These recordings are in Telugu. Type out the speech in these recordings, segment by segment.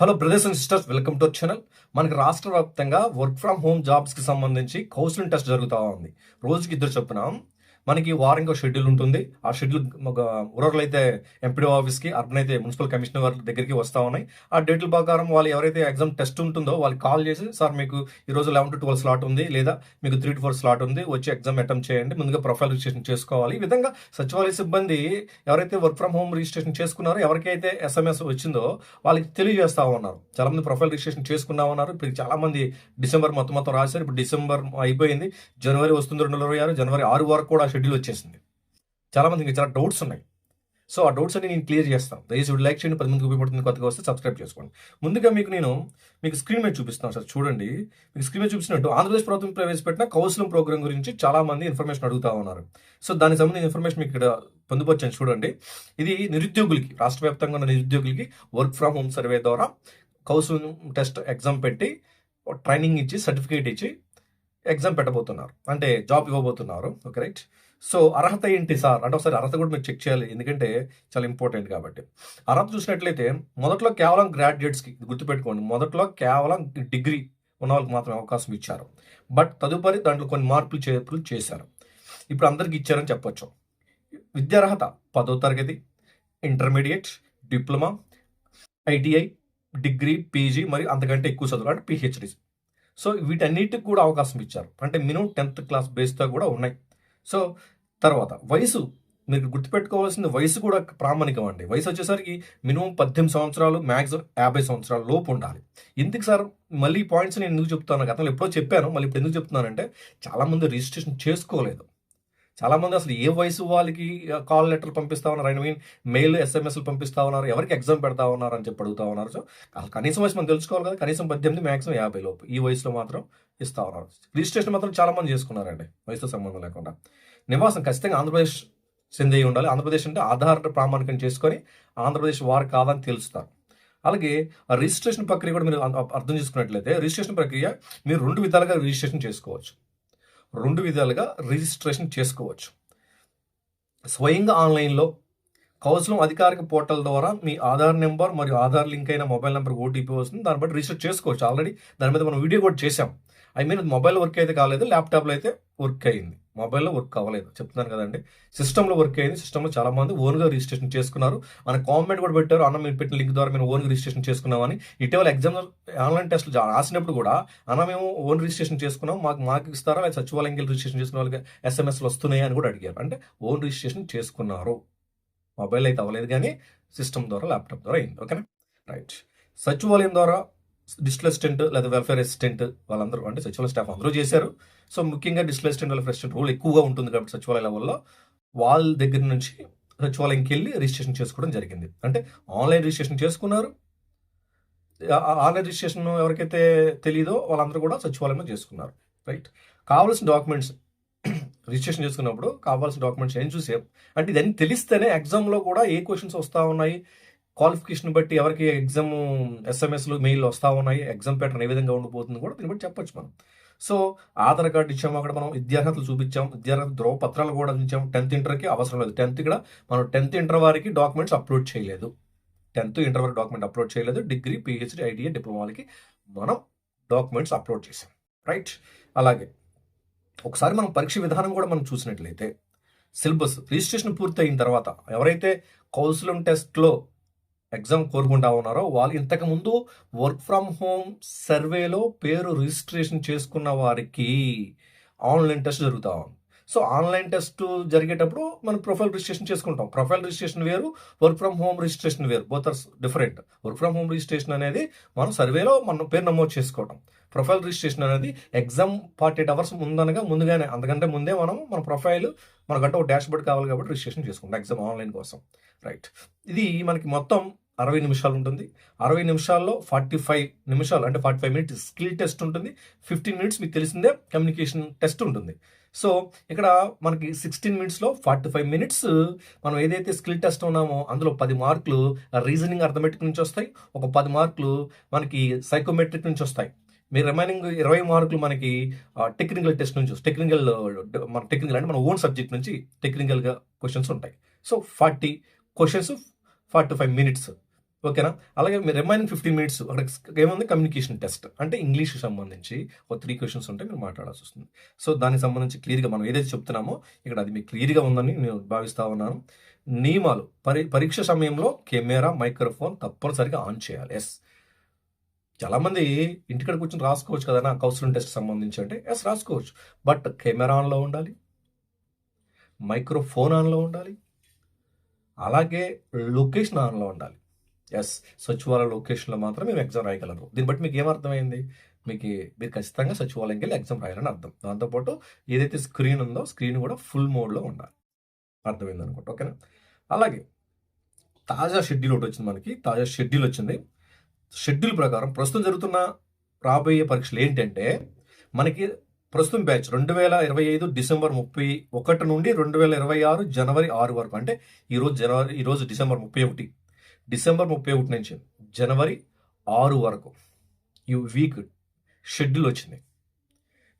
Hello brothers and sisters welcome to channel మనకి రాష్ట్ర వ్యాప్తంగా వర్క్ ఫ్రమ్ హోమ్ జాబ్స్కి సంబంధించి కౌన్సిలింగ్ టెస్ట్ జరుగుతూ ఉంది. రోజుకి ఇద్దరు చొప్పున మనకి వారంగా షెడ్యూల్ ఉంటుంది. ఆ షెడ్యూల్ రూరల్ అయితే ఎంపీడీ ఆఫీస్కి అర్బన్ అయితే మున్సిపల్ కమిషనర్ వారి దగ్గరికి వస్తూ ఉన్నాయి. ఆ డేట్ల ప్రకారం వాళ్ళు ఎవరైతే ఎగ్జామ్ టెస్ట్ ఉంటుందో వాళ్ళకి కాల్ చేసి సార్ మీకు ఈ రోజు లెవెన్ టు ట్వెల్వ్ స్లాట్ ఉంది లేదా మీకు త్రీ టు ఫోర్ స్లాట్ ఉంది వచ్చి ఎగ్జామ్ అటెంప్ట్ చేయండి ముందుగా ప్రొఫైల్ రిజిస్ట్రేషన్ చేసుకోవాలి. ఈ విధంగా సచివాలయ సిబ్బంది ఎవరైతే వర్క్ ఫ్రమ్ హోమ్ రిజిస్ట్రేషన్ చేసుకున్నారో ఎవరికైతే ఎస్ఎంఎస్ వచ్చిందో వాళ్ళకి తెలియజేస్తా ఉన్నారు. చాలా మంది ప్రొఫైల్ రిజిస్ట్రేషన్ చేసుకున్నా ఉన్నారు. ఇప్పుడు చాలా మంది డిసెంబర్ మొత్తం మొత్తం రాశారు. ఇప్పుడు డిసెంబర్ అయిపోయింది. జనవరి వస్తుంది రెండు ఇరవై ఆరు. జనవరి ఆరు వరకు కూడా షెడ్యూల్ వచ్చేసింది. చాలామంది చాలా డౌట్స్ ఉన్నాయి. సో ఆ డౌట్స్ అన్ని నేను క్లియర్ చేస్తాను. దయచేసి వీడు లైక్ చేయండి పది మందికి ఉపయోగపడుతుంది కొత్తగా వస్తే సబ్స్క్రైబ్ చేసుకోండి. ముందుగా మీకు నేను మీకు స్క్రీన్ మీద చూపిస్తాను సార్ చూడండి. మీకు స్క్రీన్ మీద చూపిస్తున్నట్టు ఆంధ్రప్రదేశ్ ప్రభుత్వం ప్రవేశపెట్టిన కౌన్సిలింగ్ ప్రోగ్రామ్ గురించి చాలా మంది ఇన్ఫర్మేషన్ అడుగుతా ఉన్నారు. సో దానికి సంబంధించిన ఇన్ఫర్మేషన్ మీకు ఇక్కడ పొందుపరిచాను చూడండి. ఇది నిరుద్యోగులకి రాష్ట్ర వ్యాప్తంగా ఉన్న నిరుద్యోగులకి వర్క్ ఫ్రమ్ హోమ్ సర్వే ద్వారా కౌన్సిలింగ్ టెస్ట్ ఎగ్జామ్ పెట్టి ట్రైనింగ్ ఇచ్చి సర్టిఫికేట్ ఇచ్చి ఎగ్జామ్ పెట్టబోతున్నారు. అంటే జాబ్ ఇవ్వబోతున్నారు. Okay right? సో అర్హత ఏంటి సార్? అంటే ఒకసారి అర్హత కూడా మీరు చెక్ చేయాలి. ఎందుకంటే చాలా ఇంపార్టెంట్ కాబట్టి. అర్హత చూసినట్లయితే మొదట్లో కేవలం గ్రాడ్యుయేట్స్కి గుర్తుపెట్టుకోండి. మొదట్లో కేవలం డిగ్రీ ఉన్న వాళ్ళకి మాత్రమే అవకాశం ఇచ్చారు. బట్ తదుపరి దాంట్లో కొన్ని మార్పులు చేర్పులు చేశారు. ఇప్పుడు అందరికి ఇచ్చారని చెప్పొచ్చు. విద్యార్హత పదో తరగతి intermediate diploma ITI degree PG మరియు అంతకంటే ఎక్కువ చదువులు అంటే పిహెచ్డి సో వీటన్నిటికి కూడా అవకాశం ఇచ్చారు. అంటే మినిమం టెన్త్ క్లాస్ బేస్తో కూడా ఉన్నాయి. సో తర్వాత వయసు మీరు గుర్తుపెట్టుకోవాల్సిన వయసు కూడా ప్రామాణికం అండి. వయసు వచ్చేసరికి మినిమం పద్దెనిమిది సంవత్సరాలు మ్యాక్సిమం యాభై సంవత్సరాల లోపు ఉండాలి. ఎందుకు సార్? మళ్ళీ పాయింట్స్ నేను ఎందుకు చెప్తాను గతంలో ఎప్పుడో చెప్పాను. మళ్ళీ ఇప్పుడు ఎందుకు చెప్తున్నానంటే చాలామంది రిజిస్ట్రేషన్ చేసుకోలేదు. చాలామంది అసలు ఏ వయసు వాళ్ళకి కాల్ లెటర్ పంపిస్తా ఉన్నారు? ఐ మీన్ మెయిల్ ఎస్ఎంఎస్లు పంపిస్తా ఉన్నారు? ఎవరికి ఎగ్జామ్ పెడతా ఉన్నారు అని చెప్పి అడుగుతా ఉన్నారు. సో అసలు కనీసం వయసు మనం తెలుసుకోవాలి కదా కనీసం పద్దెనిమిది మ్యాక్సిమం యాభై లోపు. ఈ వయసులో మాత్రం ఇస్తా ఉన్నారు. రిజిస్ట్రేషన్ మాత్రం చాలా మంది చేసుకున్నారండి వయసుతో సంబంధం లేకుండా. నివాసం ఖచ్చితంగా ఆంధ్రప్రదేశ్ చెంది ఉండాలి. ఆంధ్రప్రదేశ్ అంటే ఆధార్ ప్రామాణికం చేసుకొని ఆంధ్రప్రదేశ్ వారు కాదని తెలుస్తారు. అలాగే ఆ రిజిస్ట్రేషన్ ప్రక్రియ కూడా మీరు అర్థం చేసుకున్నట్లయితే రిజిస్ట్రేషన్ ప్రక్రియ మీరు రెండు విధాలుగా రిజిస్ట్రేషన్ చేసుకోవచ్చు. రెండు విధాలుగా రిజిస్ట్రేషన్ చేసుకోవచ్చు. స్వయంగా ఆన్లైన్లో కౌన్సిలం అధికారిక పోర్టల్ ద్వారా మీ ఆధార్ నెంబర్ మరియు ఆధార్ లింక్ అయిన మొబైల్ నెంబర్ ఓటీపీ వస్తుంది. దాన్ని బట్టి రిజిస్టర్ చేసుకోవచ్చు. ఆల్రెడీ దాని మీద మనం వీడియో కూడా చేసాం ఐ మీన్ మొబైల్ వర్క్ అయితే కాలేదు ల్యాప్టాప్లో అయితే వర్క్ అయింది. మొబైల్లో వర్క్ అవ్వలేదు చెప్తున్నాను కదండి. సిస్టంలో వర్క్ అయింది. సిస్టంలో చాలా మంది ఓన్గా రిజిస్ట్రేషన్ చేసుకున్నారు. మన కామెంట్ కూడా పెట్టారు. అన్న మీరు పెట్టిన లింక్ ద్వారా మేము ఓన్గా రిజిస్ట్రేషన్ చేసుకున్నామని. ఇటీవల ఎగ్జామ్ ఆన్లైన్ టెస్ట్లు రాసినప్పుడు కూడా అన్న మేము ఓన్ రిజిస్ట్రేషన్ చేసుకున్నాం. మాకు మాకు ఇస్తారా? లేదా సచివాలయం రిజిస్ట్రేషన్ చేసుకున్న వాళ్ళకి ఎస్ఎంఎస్లు వస్తున్నాయి? అని కూడా అడిగారు. అంటే ఓన్ రిజిస్ట్రేషన్ చేసుకున్నారు. మొబైల్ అయితే అవ్వలేదు కానీ సిస్టమ్ ద్వారా ల్యాప్టాప్ ద్వారా అయింది. ఓకేనా? రైట్. సచివాలయం ద్వారా డిజిటల్ అసిస్టెంట్ లేదా వెల్ఫేర్ అసిస్టెంట్ వాళ్ళందరూ అంటే సచివాలయ స్టాఫ్ అందరూ చేశారు. సో ముఖ్యంగా digital assistant welfare assistant role ఎక్కువగా ఉంటుంది కాబట్టి సచివాలయ లెవెల్లో వాళ్ళ దగ్గర నుంచి సచివాలయంకి వెళ్ళి రిజిస్ట్రేషన్ చేసుకోవడం జరిగింది. అంటే ఆన్లైన్ రిజిస్ట్రేషన్ చేసుకున్నారు. ఆన్లైన్ రిజిస్ట్రేషన్ ఎవరికైతే తెలియదో వాళ్ళందరూ కూడా సచివాలయంలో చేసుకున్నారు. రైట్? కావాల్సిన డాక్యుమెంట్స్ రిజిస్ట్రేషన్ చేసుకున్నప్పుడు కావాల్సిన డాక్యుమెంట్స్ ఏం చూసాం? అంటే ఇదన్నీ తెలిస్తేనే ఎగ్జామ్లో కూడా ఏ క్వశ్చన్స్ వస్తూ ఉన్నాయి? క్వాలిఫికేషన్ బట్టి ఎవరికి ఎగ్జామ్ ఎస్ఎంఎస్లు మెయిల్ వస్తూ ఉన్నాయి ఎగ్జామ్ ప్యాటర్న్ ఏ విధంగా ఉండిపోతుంది కూడా దీన్ని బట్టి చెప్పొచ్చు మనం. సో ఆధార్ కార్డు ఇచ్చాము అక్కడ మనం విద్యార్హతలు చూపించాం విద్యార్హత ధ్రువపత్రాలు కూడా ఇచ్చాం టెన్త్ ఇంటర్కి అవసరం లేదు. టెన్త్ ఇక్కడ మనం టెన్త్ ఇంటర్ వారికి డాక్యుమెంట్స్ అప్లోడ్ చేయలేదు. టెన్త్ ఇంటర్ వరకు డాక్యుమెంట్ అప్లోడ్ చేయలేదు. డిగ్రీ పిహెచ్డి ఐటీఐ డిప్లొమాలకి వాళ్ళకి మనం డాక్యుమెంట్స్ అప్లోడ్ చేసాం రైట్? అలాగే ఒకసారి మనం పరీక్ష విధానం కూడా మనం చూసినట్లయితే సిలబస్ రిజిస్ట్రేషన్ పూర్తయిన తర్వాత ఎవరైతే కౌన్సిలింగ్ టెస్ట్లో ఎగ్జామ్ కోరుకుంటా ఉన్నారో వాళ్ళు ఇంతకుముందు వర్క్ ఫ్రమ్ హోమ్ సర్వేలో పేరు రిజిస్ట్రేషన్ చేసుకున్న వారికి ఆన్లైన్ టెస్ట్ జరుగుతూ ఉంది. సో ఆన్లైన్ టెస్ట్ జరిగేటప్పుడు మనం ప్రొఫైల్ రిజిస్ట్రేషన్ చేసుకుంటాం. ప్రొఫైల్ రిజిస్ట్రేషన్ వేరు వర్క్ ఫ్రమ్ హోమ్ రిజిస్ట్రేషన్ వేరు. Both are different work from home registration అనేది మనం సర్వేలో మనం పేరు నమోదు చేసుకోవడం ప్రొఫైల్ రిజిస్ట్రేషన్ అనేది ఎగ్జామ్ ఫార్టీ ఎయిట్ అవర్స్ ముందనగా ముందుగానే అంతకంటే ముందే మనం మన ప్రొఫైల్ మనకంటే ఒక డాష్ బోర్డ్ కావాలి కాబట్టి రిజిస్ట్రేషన్ చేసుకుంటాం. ఎగ్జామ్ ఆన్లైన్ కోసం. రైట్. ఇది మనకి మొత్తం అరవై నిమిషాలు ఉంటుంది. అరవై నిమిషాల్లో ఫార్టీ ఫైవ్ నిమిషాలు అంటే forty five minutes skill test ఉంటుంది. ఫిఫ్టీన్ మినిట్స్ మీకు తెలిసిందే కమ్యూనికేషన్ టెస్ట్ ఉంటుంది. సో ఇక్కడ మనకి సిక్స్టీన్ మినిట్స్లో ఫార్టీ ఫైవ్ మినిట్స్ మనం ఏదైతే స్కిల్ టెస్ట్ ఉన్నామో అందులో పది మార్కులు రీజనింగ్ అర్థమెటిక్ నుంచి వస్తాయి. ఒక పది మార్కులు మనకి సైకోమెట్రిక్ నుంచి వస్తాయి. మీ రిమైనింగ్ ఇరవై మార్కులు మనకి టెక్నికల్ టెస్ట్ నుంచి టెక్నికల్ మన టెక్నికల్ అంటే మన ఓన్ సబ్జెక్ట్ నుంచి టెక్నికల్గా క్వశ్చన్స్ ఉంటాయి. So forty questions forty five minutes. ఓకేనా? అలాగే మీరు రిమైనింగ్ ఫిఫ్టీన్ మినిట్స్ అక్కడ ఏముంది? కమ్యూనికేషన్ టెస్ట్ అంటే ఇంగ్లీష్కి సంబంధించి ఒక త్రీ క్వశ్చన్స్ ఉంటే మీరు మాట్లాడాల్సి వస్తుంది. సో దానికి సంబంధించి క్లియర్గా మనం ఏదైతే చెప్తున్నామో ఇక్కడ అది మీకు క్లియర్గా ఉందని నేను భావిస్తా ఉన్నాను. నియమాలు. పరి పరీక్ష సమయంలో కెమెరా మైక్రోఫోన్ తప్పనిసరిగా ఆన్ చేయాలి. ఎస్ చాలామంది ఇంటికడ కూర్చొని రాసుకోవచ్చు కదా నా కౌన్సిలింగ్ టెస్ట్ సంబంధించి అంటే ఎస్ రాసుకోవచ్చు. బట్ కెమెరా ఆన్లో ఉండాలి. మైక్రోఫోన్ ఆన్లో ఉండాలి. అలాగే లొకేషన్ ఆన్లో ఉండాలి. ఎస్ సచివాలయ లొకేషన్లో మాత్రం మేము ఎగ్జామ్ రాయగలరు. దీన్ని బట్టి మీకు ఏమర్థమైంది? మీకు మీరు ఖచ్చితంగా సచివాలయంకి వెళ్ళి ఎగ్జామ్ రాయాలని అర్థం. దాంతోపాటు ఏదైతే స్క్రీన్ ఉందో స్క్రీన్ కూడా ఫుల్ మోడ్లో ఉండాలి. అర్థమైంది అనుకుంటా ఓకేనా? అలాగే తాజా షెడ్యూల్ ఒకటి వచ్చింది మనకి. తాజా షెడ్యూల్ వచ్చింది. షెడ్యూల్ ప్రకారం ప్రస్తుతం జరుగుతున్న రాబోయే పరీక్షలు ఏంటంటే మనకి ప్రస్తుతం బ్యాచ్ రెండు వేల ఇరవై ఐదు డిసెంబర్ ముప్పై ఒకటి నుండి రెండు వేల ఇరవై ఆరు జనవరి ఆరు వరకు. అంటే ఈరోజు జనవరి ఈరోజు డిసెంబర్ ముప్పై ఒకటి. డిసెంబర్ ముప్పై ఒకటి నుంచి జనవరి ఆరు వరకు ఈ వీక్ షెడ్యూల్ వచ్చింది.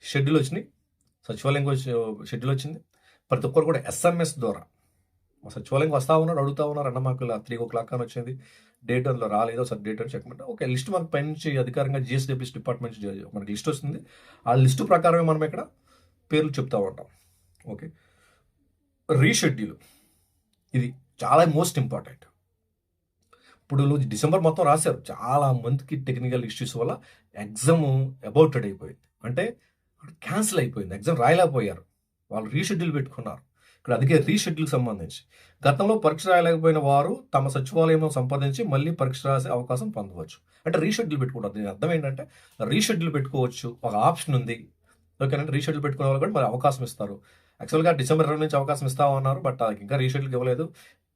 షెడ్యూల్ వచ్చింది. సచివాలయంకి వచ్చి షెడ్యూల్ వచ్చింది. ప్రతి ఒక్కరు కూడా ఎస్ఎంఎస్ ద్వారా మా సచివాలయంకి వస్తా ఉన్నారు అడుగుతా ఉన్నారు. అన్న మాకు త్రీ ఓ క్లాక్ అని వచ్చింది. డేట్ అందులో రాలేదు. ఒకసారి డేట్ అని చెక్ ఓకే లిస్ట్ మనకు పై నుంచి అధికారంగా జిఎస్డబ్ల్యూస్ డిపార్ట్మెంట్ మనకి లిస్ట్ వస్తుంది ఆ లిస్ట్ ప్రకారమే మనం ఇక్కడ పేర్లు చెప్తా ఉంటాం. ఓకే? రీషెడ్యూల్. ఇది చాలా మోస్ట్ ఇంపార్టెంట్ ఇప్పుడు డిసెంబర్ మొత్తం రాశారు. చాలా మందికి టెక్నికల్ ఇష్యూస్ వల్ల ఎగ్జామ్ అబౌటెడ్ అయిపోయింది. అంటే క్యాన్సిల్ అయిపోయింది. ఎగ్జామ్ రాయలేకపోయారు. వాళ్ళు రీషెడ్యూల్ పెట్టుకున్నారు. ఇక్కడ అందుకే రీషెడ్యూల్ సంబంధించి. గతంలో పరీక్ష రాయలేకపోయిన వారు తమ సచివాలయం సంపాదించి మళ్ళీ పరీక్ష రాసే అవకాశం పొందవచ్చు. అంటే రీషెడ్యూల్ పెట్టుకుంటారు. దీని అర్థం ఏంటంటే రీషెడ్యూల్ పెట్టుకోవచ్చు. ఒక ఆప్షన్ ఉంది. ఓకేనంటే రీషెడ్యూల్ పెట్టుకునే వాళ్ళు కూడా మరి అవకాశం ఇస్తారు. యాక్చువల్గా డిసెంబర్ ఇరవై నుంచి అవకాశం ఇస్తామన్నారు. బట్ అది ఇంకా రీషెడ్యూల్ ఇవ్వలేదు.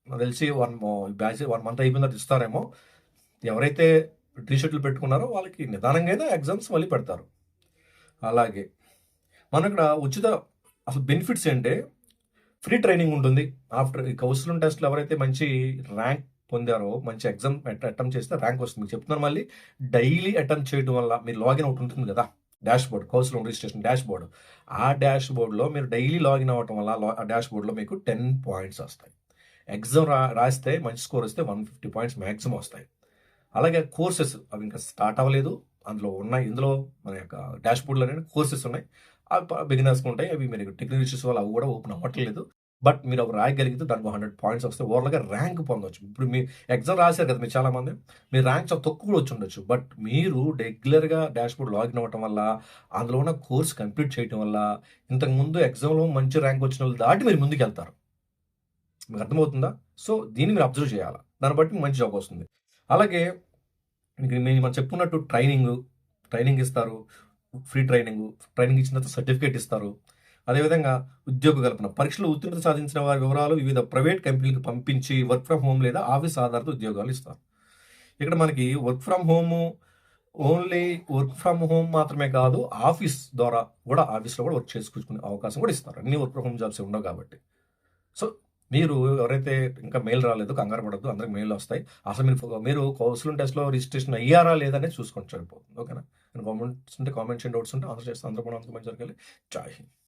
నాకు తెలిసి వన్ బ్యాచ్ వన్ మంత్ అయిపోయిన తర్వాత ఇస్తారేమో. ఎవరైతే టీషర్ట్లు పెట్టుకున్నారో వాళ్ళకి నిదానంగా ఎగ్జామ్స్ మళ్ళీ పెడతారు. అలాగే మనం ఇక్కడ ఉచిత అసలు బెనిఫిట్స్ ఏంటంటే ఫ్రీ ట్రైనింగ్ ఉంటుంది. ఆఫ్టర్ ఈ కౌన్సిలింగ్ టెస్ట్లో ఎవరైతే మంచి ర్యాంక్ పొందారో మంచి ఎగ్జామ్ అటెంప్ట్ చేస్తే ర్యాంక్ వస్తుంది. మీకు చెప్తున్నాను మళ్ళీ డైలీ అటెంప్ట్ చేయడం వల్ల మీరు లాగిన్ అవుట్ ఉంటుంది కదా dashboard counselling registration dashboard ఆ డాష్ బోర్డ్లో మీరు డైలీ లాగిన్ అవ్వటం వల్ల ఆ డాష్ బోర్డ్లో మీకు టెన్ పాయింట్స్ వస్తాయి. ఎగ్జామ్ రా రాస్తే మంచి స్కోర్ వస్తే వన్ ఫిఫ్టీ పాయింట్స్ మ్యాక్సిమం వస్తాయి. అలాగే కోర్సెస్ అవి ఇంకా స్టార్ట్ అవ్వలేదు. అందులో ఉన్నాయి. ఇందులో మన యొక్క డాష్ బోర్డ్లో కోర్సెస్ ఉన్నాయి. అవి బిగినర్స్ ఉంటాయి. అవి మీరు టెక్నికల్ ఇష్యూస్ వల్ల అవి కూడా ఓపెన్ అవ్వట్లేదు. బట్ మీరు అవి రాయగలిగితే దానికి హండ్రెడ్ పాయింట్స్ వస్తే ఓవర్గా ర్యాంక్ పొందవచ్చు ఇప్పుడు మీ ఎగ్జామ్ రాశారు కదా మీరు చాలా మంది మీ ర్యాంక్ చాలా తక్కువ కూడా వచ్చి ఉండొచ్చు. బట్ మీరు రెగ్యులర్గా డాష్ బోర్డ్ లాగిన్ అవ్వటం వల్ల అందులో ఉన్న కోర్స్ కంప్లీట్ చేయడం వల్ల ఇంతకుముందు ఎగ్జామ్లో మంచి ర్యాంక్ వచ్చిన వాళ్ళు దాటి మీరు ముందుకు వెళ్తారు మీకు అర్థమవుతుందా? సో దీన్ని మీరు అబ్జర్వ్ చేయాలి? దాన్ని బట్టి మంచి జాబ్ వస్తుంది. అలాగే మీకు మేము మనం చెప్పుకున్నట్టు ట్రైనింగ్ ట్రైనింగ్ ఇస్తారు ఫ్రీ ట్రైనింగ్ ట్రైనింగ్ ఇచ్చిన తర్వాత సర్టిఫికేట్ ఇస్తారు. అదేవిధంగా ఉద్యోగ కల్పన పరీక్షలో ఉత్తీర్ణత సాధించిన వారి వివరాలు వివిధ ప్రైవేట్ కంపెనీలకు పంపించి వర్క్ ఫ్రమ్ హోమ్ లేదా ఆఫీస్ ఆధారిత ఉద్యోగాలు ఇస్తారు. ఇక్కడ మనకి work from home only work from home మాత్రమే కాదు ఆఫీస్ ద్వారా కూడా ఆఫీస్లో కూడా వర్క్ చేసుకునే అవకాశం కూడా ఇస్తారు. అన్ని వర్క్ ఫ్రమ్ హోమ్ జాబ్స్ ఉండవు కాబట్టి. సో మీరు ఎవరైతే ఇంకా మెయిల్ రాలేదు కంగారు పడద్దు అందరికి మెయిల్ వస్తాయి. అసలు మీరు మీరు కౌన్సిలింగ్ టెస్ట్లో రిజిస్ట్రేషన్ అయ్యారా లేదనే చూసుకొని సరిపోతుంది ఓకేనా? కామెంట్స్ ఉంటే కామెంట్స్ అండ్ డౌట్స్ ఉంటే ఆన్సర్ చేస్తే అందరూ కూడా అంత మంచి జరగాలి జాయ్ హింద్.